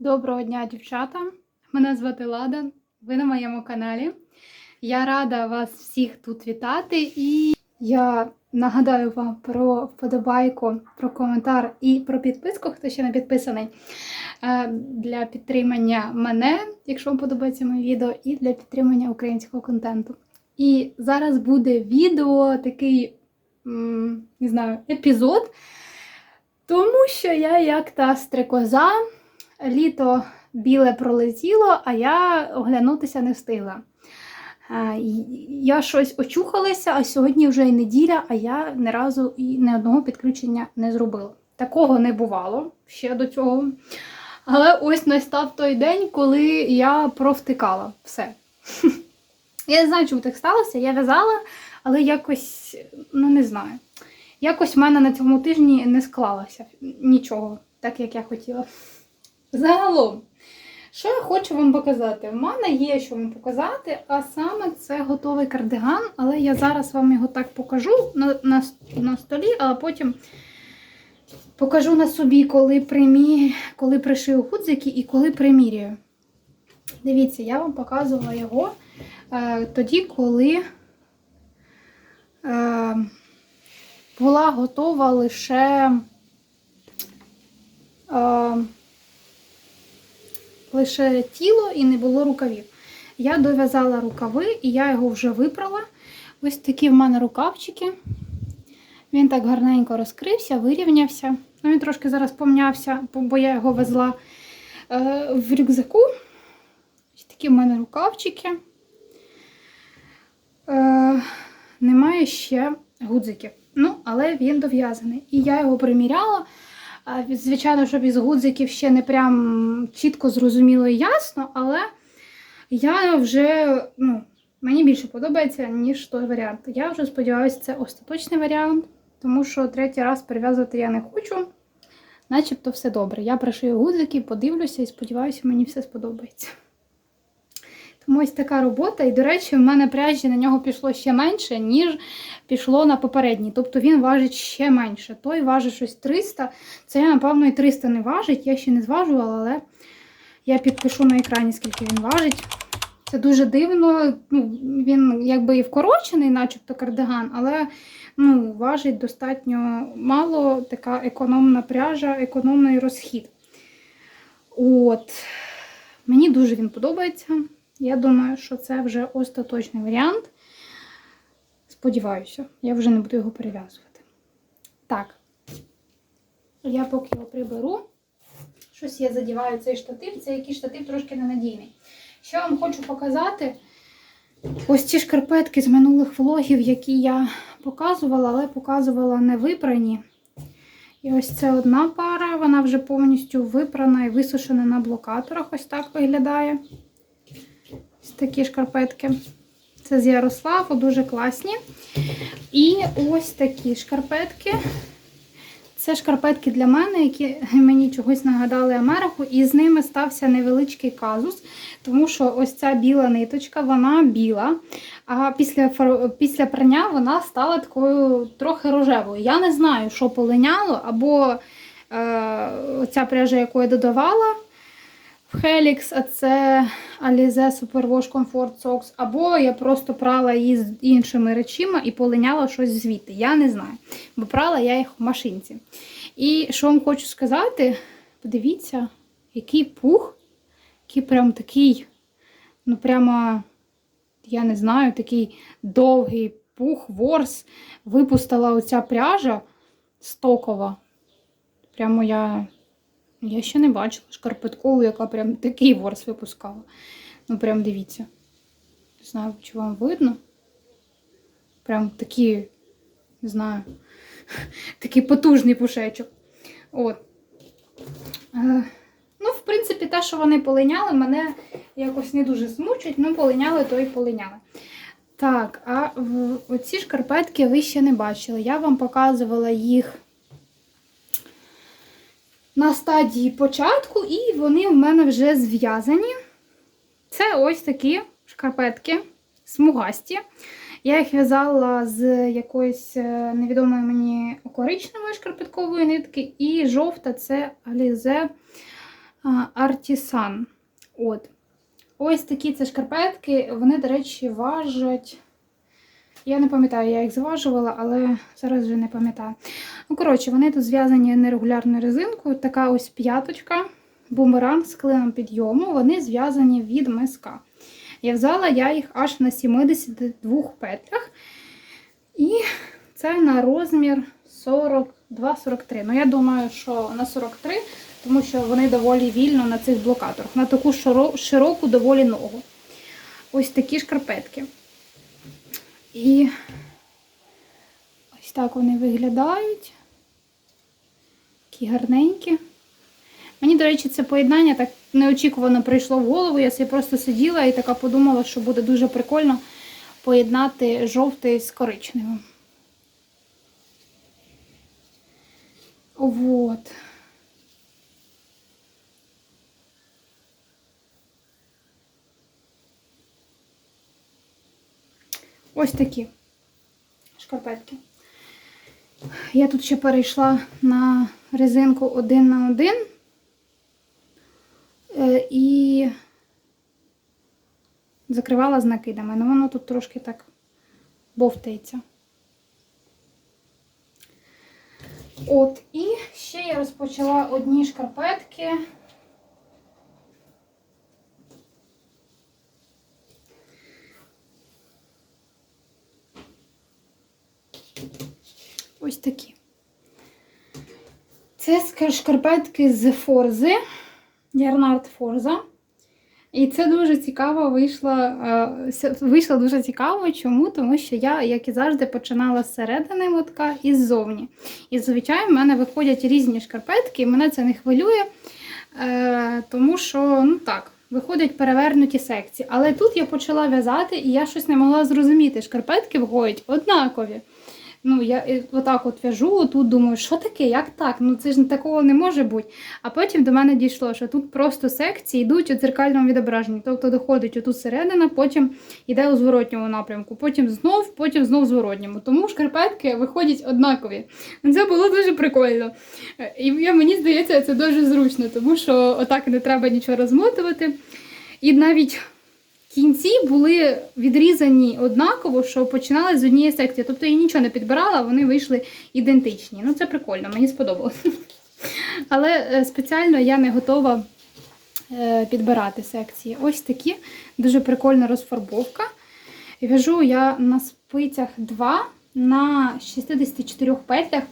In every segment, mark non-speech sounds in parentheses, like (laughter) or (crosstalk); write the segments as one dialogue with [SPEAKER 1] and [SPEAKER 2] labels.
[SPEAKER 1] Доброго дня, дівчата! Мене звати Лада, ви на моєму каналі. Я рада вас всіх тут вітати. І я нагадаю вам про вподобайку, про коментар і про підписку, хто ще не підписаний, е, для підтримання мене, якщо вам подобається моє відео, і для підтримання українського контенту. І зараз буде відео, такий, не знаю, епізод, тому що я як та стрекоза. Літо біле пролетіло, а я оглянутися не встигла. Я щось очухалася, а сьогодні вже і неділя, а я ні разу і ні одного підключення не зробила. Такого не бувало ще до цього. Але ось настав той день, коли я провтикала все. (laughs) Я не знаю, чому так сталося. Я в'язала, але якось, ну не знаю. Якось в мене на цьому тижні не склалося нічого, так як я хотіла. Загалом, що я хочу вам показати? В мене є що вам показати, а саме це готовий кардиган, але я зараз вам його так покажу на, на, на столі, а потім покажу на собі, коли, примі... коли пришию гудзики і коли примірюю. Дивіться, я вам показувала його е, тоді, коли е, була готова лише. Е, лише тіло і не було рукавів. Я дов'язала рукави і я його вже випрала. Ось такі в мене рукавчики. Він так гарненько розкрився, вирівнявся. Ну, Він трошки зараз помнявся, бо я його везла е, в рюкзаку. Ось такі в мене рукавчики. Е, немає ще гудзиків. Ну, але він дов'язаний. І я його приміряла. Звичайно, що із гудзиків ще не прям чітко зрозуміло і ясно, але я вже, ну, мені більше подобається, ніж той варіант. Я вже сподіваюся, це остаточний варіант, тому що третій раз перев'язувати я не хочу. Начебто все добре. Я пришию гудзики, подивлюся і сподіваюся, мені все сподобається. Ось така робота. І, до речі, в мене пряжі на нього пішло ще менше, ніж пішло на попередній. Тобто він важить ще менше. Той важить щось 300. Це, напевно, і 300 не важить. Я ще не зважувала, але я підпишу на екрані, скільки він важить. Це дуже дивно. Ну, він якби і вкорочений, начебто кардиган, але ну, важить достатньо мало. Така економна пряжа, економний розхід. От. Мені дуже він подобається. Я думаю, що це вже остаточний варіант. Сподіваюся, я вже не буду його перев'язувати. Так, я поки його приберу. Щось я задіваю цей штатив. Це якийсь штатив трошки ненадійний. Що вам хочу показати? Ось ці шкарпетки з минулих влогів, які я показувала, але показувала не випрані. І ось це одна пара, вона вже повністю випрана і висушена на блокаторах. Ось так виглядає. Ось такі шкарпетки. Це з Ярославу, дуже класні. І ось такі шкарпетки. Це шкарпетки для мене, які мені чогось нагадали Америку, і з ними стався невеличкий казус, тому що ось ця біла ниточка, вона біла, а після, після прання вона стала такою трохи рожевою. Я не знаю, що полиняло, або е, ця пряжа, яку я додавала Helix, а це Alize Superwash Comfort Socks, або я просто прала її з іншими речима і полиняла щось звідти. Я не знаю. Бо прала я їх в машинці. І що вам хочу сказати, подивіться, який пух, який прям такий, ну прямо, я не знаю, такий довгий пух, ворс випустила оця пряжа стокова. Прямо я я ще не бачила шкарпеткову, яка прям такий ворс випускала. Ну, прям дивіться. Не знаю, чи вам видно. Прям такі, не знаю, (laughs) такий потужний пушечок. От. Е, ну, в принципі, те, що вони полиняли, мене якось не дуже змучить, ну полиняли, то і полиняли. Так, а оці шкарпетки ви ще не бачили. Я вам показувала їх на стадії початку, і вони в мене вже зв'язані. Це ось такі шкарпетки смугасті. Я їх в'язала з якоїсь е, невідомої мені коричневої шкарпеткової нитки, і жовта це Alize Артісан. От. Ось такі це шкарпетки. Вони, до речі, важать. Я не пам'ятаю, я їх зважувала, але зараз вже не пам'ятаю. Ну, коротше, вони тут зв'язані нерегулярною резинкою. Така ось п'яточка, бумеранг з клином підйому. Вони зв'язані від миска. Я взяла я їх аж на 72 петлях. І це на розмір 42-43. Ну, я думаю, що на 43, тому що вони доволі вільно на цих блокаторах, на таку широ- широку доволі ногу. Ось такі шкарпетки. І ось так вони виглядають. Такі гарненькі. Мені, до речі, це поєднання так неочікувано прийшло в голову. Я собі просто сиділа і така подумала, що буде дуже прикольно поєднати жовтий з коричневим. Вот. Ось такі шкарпетки. Я тут ще перейшла на резинку один на один. Е, І закривала з накидами. Ну, воно тут трошки так бовтається. От, і ще я розпочала одні шкарпетки. Ось такі. Це шкарпетки з Форзи, Ярнард Форза. І це дуже цікаво вийшло, е, вийшло дуже цікаво. Чому? Тому що я, як і завжди, починала з середини мотка і ззовні. І зазвичай в мене виходять різні шкарпетки, і мене це не хвилює, е, тому що, ну так, виходять перевернуті секції. Але тут я почала в'язати, і я щось не могла зрозуміти. Шкарпетки виходять однакові. Ну, я отак от в'яжу, тут думаю, що таке, як так? Ну це ж такого не може бути. А потім до мене дійшло, що тут просто секції йдуть у дзеркальному відображенні. Тобто доходить отут середина, потім йде у зворотньому напрямку, потім знов, потім знов в зворотньому. Тому шкарпетки виходять однакові. Це було дуже прикольно. І мені здається, це дуже зручно, тому що отак не треба нічого розмотувати. І навіть кінці були відрізані однаково, що починали з однієї секції. Тобто я нічого не підбирала, вони вийшли ідентичні. Ну, це прикольно, мені сподобалось. (laughs) Але е, спеціально я не готова е, підбирати секції. Ось такі дуже прикольна розфарбовка. В'яжу я на спицях 2 на 64 петлях.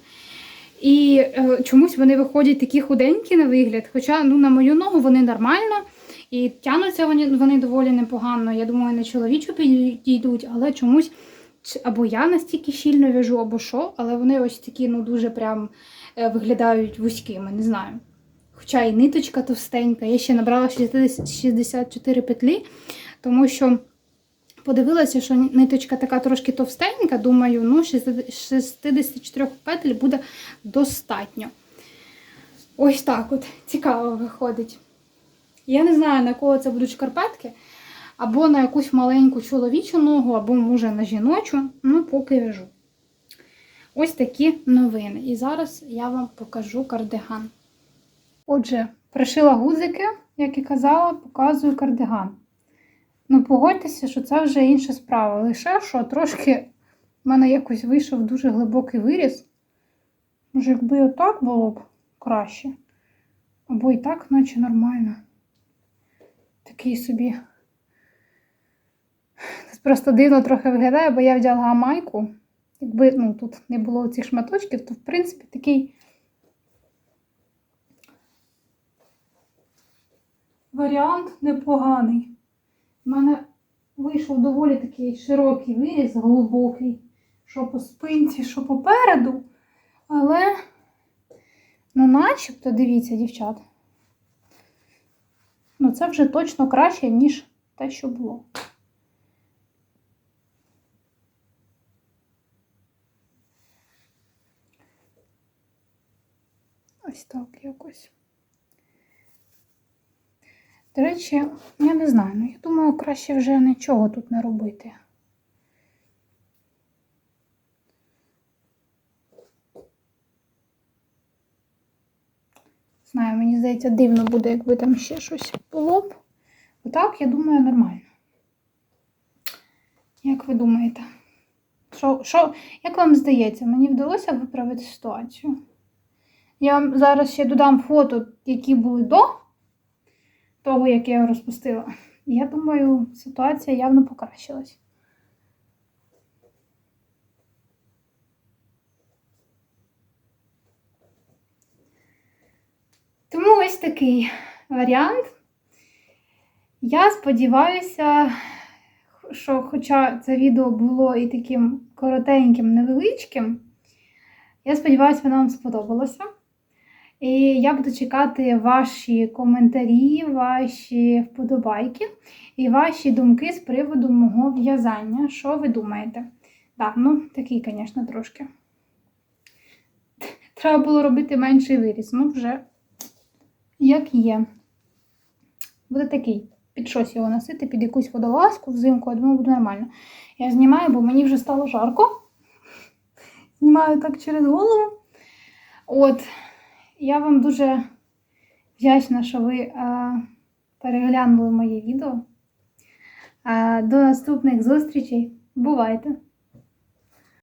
[SPEAKER 1] І е, чомусь вони виходять такі худенькі на вигляд. Хоча ну, на мою ногу вони нормально. І тягнуться вони, вони доволі непогано. Я думаю, на чоловічу підійдуть, але чомусь або я настільки щільно в'яжу, або що, але вони ось такі ну, дуже прям е, виглядають вузькими, не знаю. Хоча і ниточка товстенька. Я ще набрала 64 петлі, тому що подивилася, що ниточка така трошки товстенька. Думаю, ну 64 петель буде достатньо. Ось так от цікаво виходить. Я не знаю, на кого це будуть шкарпетки, або на якусь маленьку чоловічу ногу, або, може, на жіночу. Ну, поки вяжу. Ось такі новини. І зараз я вам покажу кардиган. Отже, пришила гудзики, як і казала, показую кардиган. Ну, погодьтеся, що це вже інша справа. Лише що трошки в мене якось вийшов дуже глибокий виріз. Може, якби отак було б краще. Або і так, наче нормально. Такий собі. Це просто дивно трохи виглядає, бо я вдягла майку. Якби ну, тут не було цих шматочків, то в принципі такий варіант непоганий. У мене вийшов доволі такий широкий виріз, глибокий, що по спинці, що попереду. Але, ну, начебто, дивіться, дівчат. Це вже точно краще, ніж те, що було. Ось так якось. До речі, я не знаю, ну я думаю, краще вже нічого тут не робити. Знаю, мені здається, дивно буде, якби там ще щось було б. Отак, я думаю, нормально. Як ви думаєте? Що, що, як вам здається, мені вдалося виправити ситуацію? Я вам зараз ще додам фото, які були до того, як я розпустила. Я думаю, ситуація явно покращилась. Тому ось такий варіант. Я сподіваюся, що хоча це відео було і таким коротеньким, невеличким, я сподіваюся, воно вам сподобалося. І я буду чекати ваші коментарі, ваші вподобайки і ваші думки з приводу мого в'язання. Що ви думаєте? Так, ну такий, звісно, трошки. Треба було робити менший виріз. Ну, вже як є. Буде такий. Під щось його носити, під якусь водолазку взимку, я думаю, буде нормально. Я знімаю, бо мені вже стало жарко. Знімаю так через голову. От, я вам дуже вдячна, що ви е, переглянули моє відео. Е, до наступних зустрічей. Бувайте!